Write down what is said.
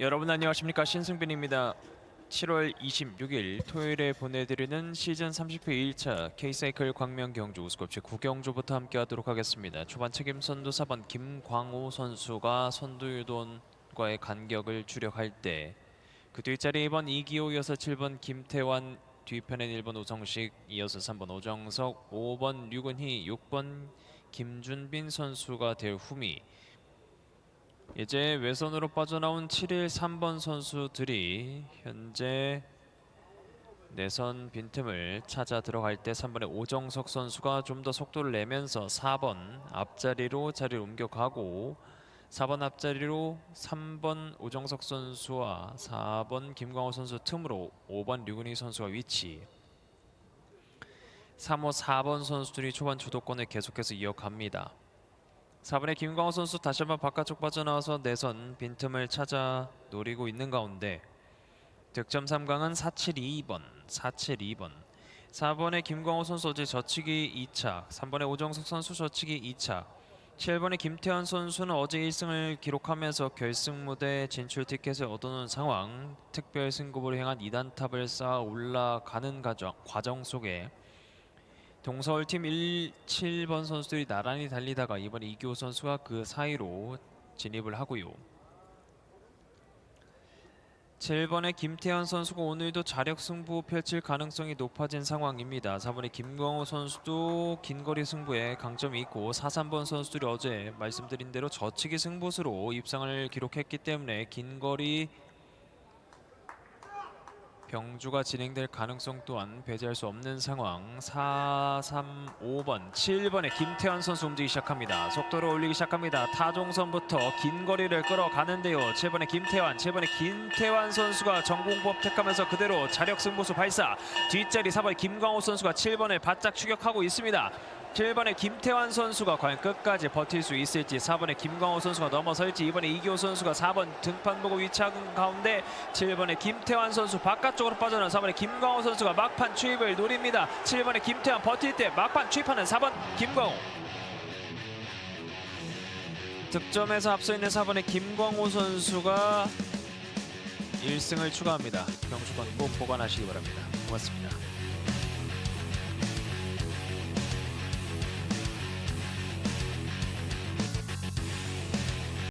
여러분 안녕하십니까 신승빈입니다. 7월 26일 토요일에 보내드리는 시즌 30회 1차 K사이클 광명 경주 우스컵치 9경주부터 함께하도록 하겠습니다. 초반 책임 선두 4번 김광호 선수가 선두 유돈과의 간격을 추력할 때그 뒷자리 2번 이기호 이어서 7번 김태환 뒤편엔 1번 오정식 이어서 3번 오정석 5번 류근희 6번 김준빈 선수가 될 후미 이제 외선으로 빠져나온 7일 3번 선수들이 현재 내선 빈틈을 찾아 들어갈 때 3번의 오정석 선수가 좀 더 속도를 내면서 4번 앞자리로 자리를 옮겨가고 4번 앞자리로 3번 오정석 선수와 4번 김광호 선수 틈으로 5번 류근희 선수가 위치 3호 4번 선수들이 초반 주도권을 계속해서 이어갑니다. 4번의 김광호 선수 다시 한번 바깥쪽 빠져나와서 내선 빈틈을 찾아 노리고 있는 가운데 득점 3강은 472번, 472번. 4번의 김광호 선수 어제 저치기 2차, 3번의 오정석 선수 저치기 2차, 7번의 김태환 선수는 어제 1승을 기록하면서 결승 무대 진출 티켓을 얻어놓은 상황, 특별 승급으로 향한 2단 탑을 쌓아 올라가는 과정, 과정 속에 동서울팀 1, 7번 선수들이 나란히 달리다가 이번에 이기호 선수가 그 사이로 진입을 하고요. 7번의 김태현 선수가 오늘도 자력 승부 펼칠 가능성이 높아진 상황입니다. 4번의 김광호 선수도 긴거리 승부에 강점이 있고 4, 3번 선수들이 어제 말씀드린 대로 저치기 승부수로 입상을 기록했기 때문에 긴거리 병주가 진행될 가능성 또한 배제할 수 없는 상황 4, 3, 5번, 7번의 김태환 선수 움직이기 시작합니다. 속도를 올리기 시작합니다. 타종선부터 긴 거리를 끌어가는데요. 7번의 김태환, 7번의 김태환 선수가 전공법 택하면서 그대로 자력 승부수 발사 뒷자리 4번 김광호 선수가 7번을 바짝 추격하고 있습니다. 7번의 김태환 선수가 과연 끝까지 버틸 수 있을지 4번의 김광호 선수가 넘어설지 이번에 이기호 선수가 4번 등판 보고 위치한 가운데 7번의 김태환 선수 바깥 쪽으로 빠져나온 4번의 김광호 선수가 막판 추입을 노립니다. 7번의 김태환 버틸 때 막판 추입하는 4번 김광호. 득점에서 앞서 있는 4번의 김광호 선수가 1승을 추가합니다. 경주권 꼭 보관하시기 바랍니다. 고맙습니다